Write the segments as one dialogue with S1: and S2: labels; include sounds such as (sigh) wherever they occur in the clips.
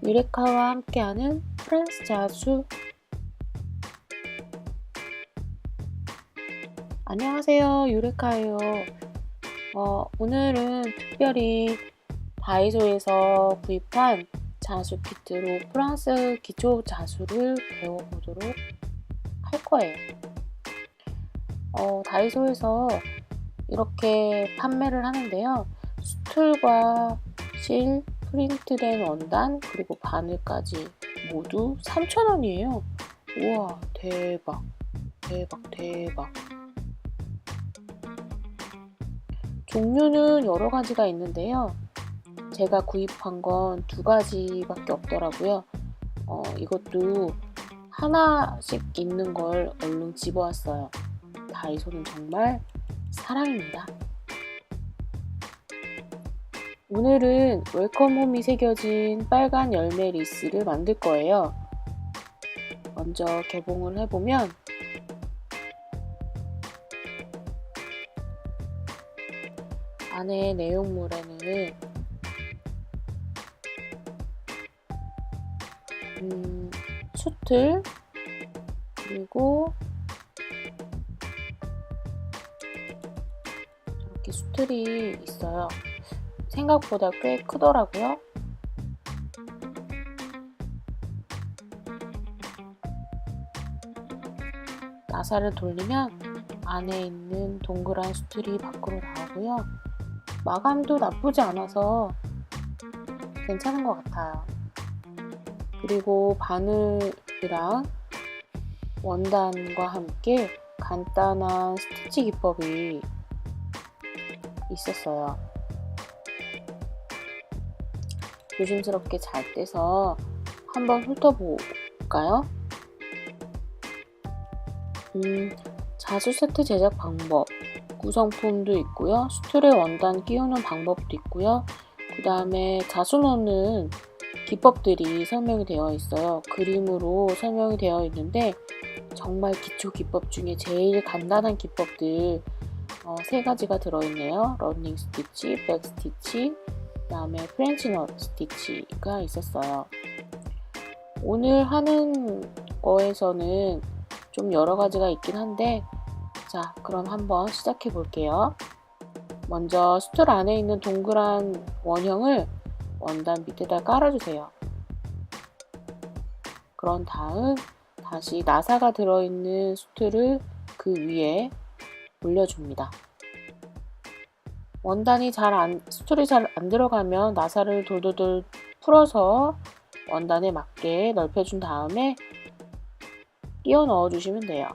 S1: 유레카와 함께하는 프랑스 자수. 안녕하세요 유레카예요. 어, 오늘은 특별히 다이소에서 구입한 자수 키트로 프랑스 기초 자수를 배워보도록 할 거예요. 어, 다이소에서 이렇게 판매를 하는데요. 수틀과 실, 프린트된 원단 그리고 바늘까지 모두 3,000원이에요. 우와 대박 대박 대박 종류는 여러 가지가 있는데요. 제가 구입한 건 두 가지밖에 없더라고요. 어, 이것도 하나씩 있는 걸 얼른 집어왔어요. 다이소는 정말 사랑입니다. 오늘은 웰컴홈이 새겨진 빨간 열매 리스를 만들 거예요. 먼저 개봉을 해보면 안에 내용물에는 음, 수틀 그리고 이렇게 수틀이 있어요. 생각보다 꽤 크더라고요. 나사를 돌리면 안에 있는 동그란 수틀이 밖으로 나오고요. 마감도 나쁘지 않아서 괜찮은 것 같아요. 그리고 바늘이랑 원단과 함께 간단한 스티치 기법이 있었어요. 조심스럽게 잘 떼서 한번 훑어볼까요? 음, 자수 세트 제작 방법, 구성품도 있고요. 수틀에 원단 끼우는 방법도 있고요. 그 다음에 자수 넣는 기법들이 설명이 되어 있어요. 그림으로 설명이 되어 있는데 정말 기초 기법 중에 제일 간단한 기법들 어, 세 가지가 들어있네요. 러닝 스티치, 백 스티치, 그 다음에 프렌치 넛 스티치가 있었어요. 오늘 하는 거에서는 좀 여러 가지가 있긴 한데 자 그럼 한번 시작해 볼게요. 먼저 수틀 안에 있는 동그란 원형을 원단 밑에다 깔아주세요. 그런 다음 다시 나사가 들어있는 수틀을 그 위에 올려줍니다. 원단이 잘 안, 수틀이 잘 안 들어가면 나사를 돌돌돌 풀어서 원단에 맞게 넓혀준 다음에 끼워 넣어주시면 돼요.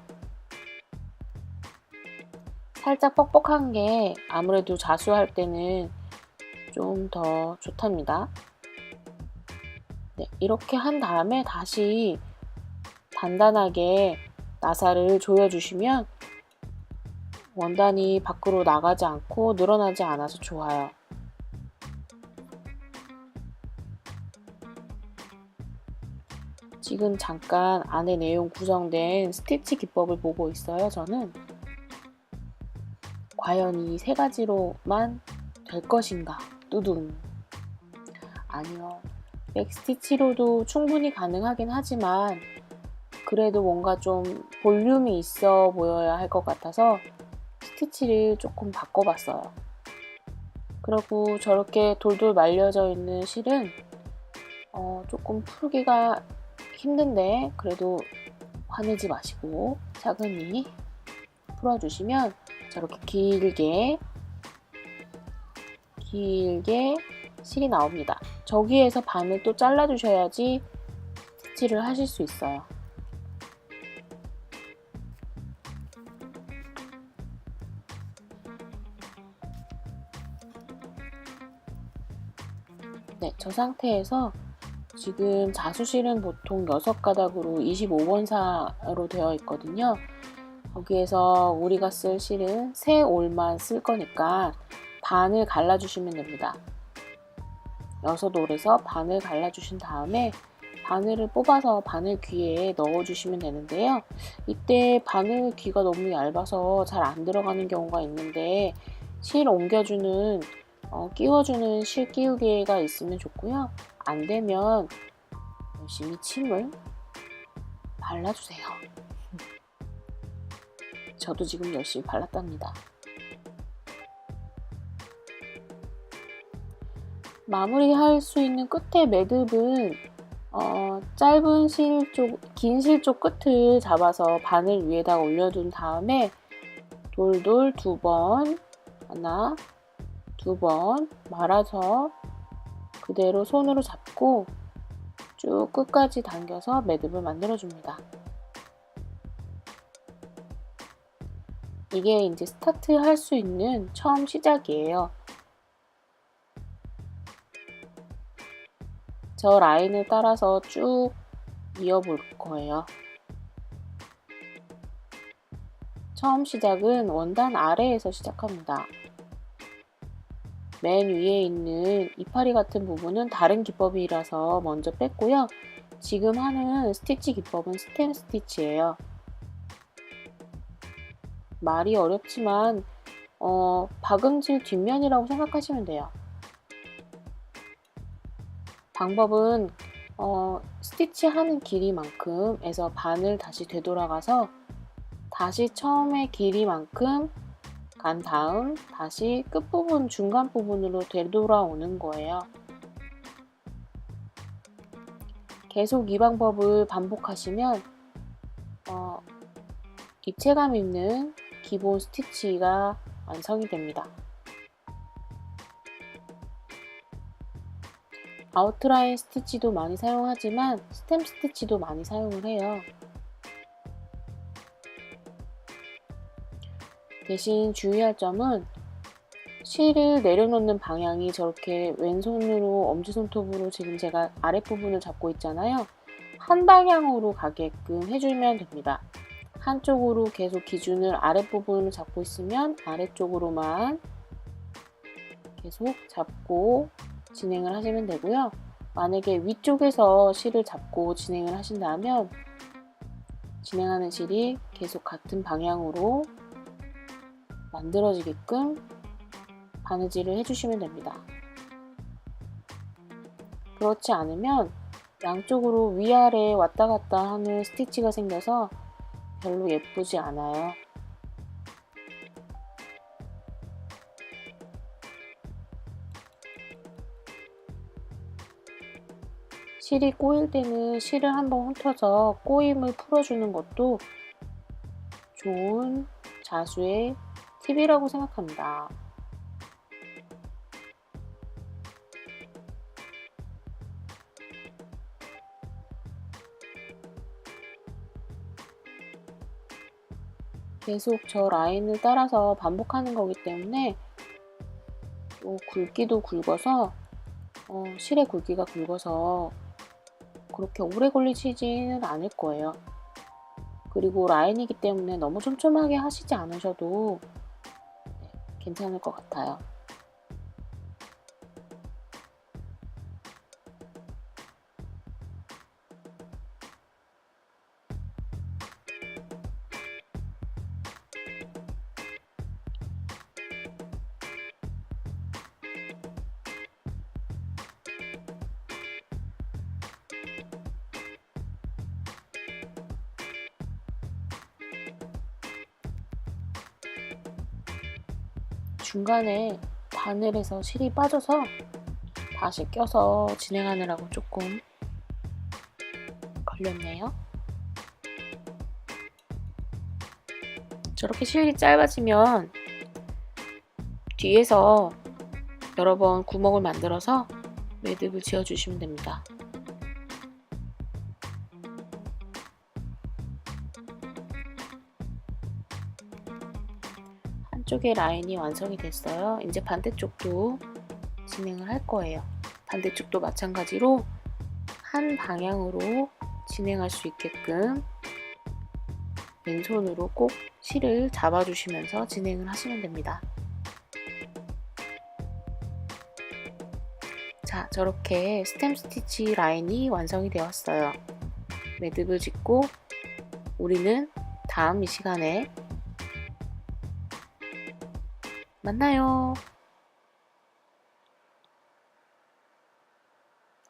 S1: 살짝 뻑뻑한 게 아무래도 자수할 때는 좀 더 좋답니다. 네, 이렇게 한 다음에 다시 단단하게 나사를 조여주시면 원단이 밖으로 나가지 않고 늘어나지 않아서 좋아요. 지금 잠깐 안에 내용 구성된 스티치 기법을 보고 있어요, 저는. 과연 이 세 가지로만 될 것인가? 뚜둥. 아니요. 백스티치로도 충분히 가능하긴 하지만 그래도 뭔가 좀 볼륨이 있어 보여야 할 것 같아서 스티치를 조금 바꿔봤어요. 그리고 저렇게 돌돌 말려져 있는 실은 어, 조금 풀기가 힘든데 그래도 화내지 마시고 차근히 풀어주시면 저렇게 길게 길게 실이 나옵니다. 저기에서 반을 또 잘라주셔야지 스티치를 하실 수 있어요. 네, 저 상태에서 지금 자수실은 보통 6가닥으로 25번사로 되어 있거든요. 거기에서 우리가 쓸 실은 세 올만 쓸 거니까 반을 갈라주시면 됩니다. 6올에서 반을 갈라주신 다음에 바늘을 뽑아서 바늘 귀에 넣어주시면 되는데요. 이때 바늘 귀가 너무 얇아서 잘 안 들어가는 경우가 있는데 실 옮겨주는 어, 끼워주는 실 끼우개가 있으면 좋고요. 안 되면 열심히 침을 발라주세요. (laughs) 저도 지금 열심히 발랐답니다. 마무리할 수 있는 끝에 매듭은 어, 짧은 실 쪽, 긴 실 쪽 끝을 잡아서 바늘 위에다 올려둔 다음에 돌돌 두 번, 하나, 두 번 말아서 그대로 손으로 잡고 쭉 끝까지 당겨서 매듭을 만들어 줍니다. 이게 이제 스타트 할 수 있는 처음 시작이에요. 저 라인을 따라서 쭉 이어볼 거예요. 처음 시작은 원단 아래에서 시작합니다. 맨 위에 있는 이파리 같은 부분은 다른 기법이라서 먼저 뺐고요. 지금 하는 스티치 기법은 스템 스티치예요. 말이 어렵지만 어, 박음질 뒷면이라고 생각하시면 돼요. 방법은 어, 스티치 하는 길이만큼에서 반을 다시 되돌아가서 다시 처음의 길이만큼 간 다음 다시 끝부분 중간 부분으로 되돌아오는 거예요. 계속 이 방법을 반복하시면 어, 입체감 있는 기본 스티치가 완성이 됩니다. 아웃라인 스티치도 많이 사용하지만 스템 스티치도 많이 사용을 해요. 대신 주의할 점은 실을 내려놓는 방향이 저렇게 왼손으로 엄지손톱으로 지금 제가 아랫부분을 잡고 있잖아요. 한 방향으로 가게끔 해주면 됩니다. 한쪽으로 계속 기준을 아랫부분을 잡고 있으면 아래쪽으로만 계속 잡고 진행을 하시면 되고요. 만약에 위쪽에서 실을 잡고 진행을 하신다면 진행하는 실이 계속 같은 방향으로 만들어지게끔 바느질을 해주시면 됩니다. 그렇지 않으면 양쪽으로 위아래 왔다 갔다 하는 스티치가 생겨서 별로 예쁘지 않아요. 실이 꼬일 때는 실을 한번 훑어서 꼬임을 풀어주는 것도 좋은 자수의 팁이라고 생각합니다. 계속 저 라인을 따라서 반복하는 거기 때문에 또 굵기도 굵어서 어, 실의 굵기가 굵어서 그렇게 오래 걸리지는 않을 거예요. 그리고 라인이기 때문에 너무 촘촘하게 하시지 않으셔도 네, 괜찮을 것 같아요. 중간에 바늘에서 실이 빠져서 다시 껴서 진행하느라고 조금 걸렸네요. 저렇게 실이 짧아지면 뒤에서 여러 번 구멍을 만들어서 매듭을 지어주시면 됩니다. 한쪽의 라인이 완성이 됐어요. 이제 반대쪽도 진행을 할 거예요. 반대쪽도 마찬가지로 한 방향으로 진행할 수 있게끔 왼손으로 꼭 실을 잡아주시면서 진행을 하시면 됩니다. 자, 저렇게 스템 스티치 라인이 완성이 되었어요. 매듭을 짓고 우리는 다음 이 시간에 만나요.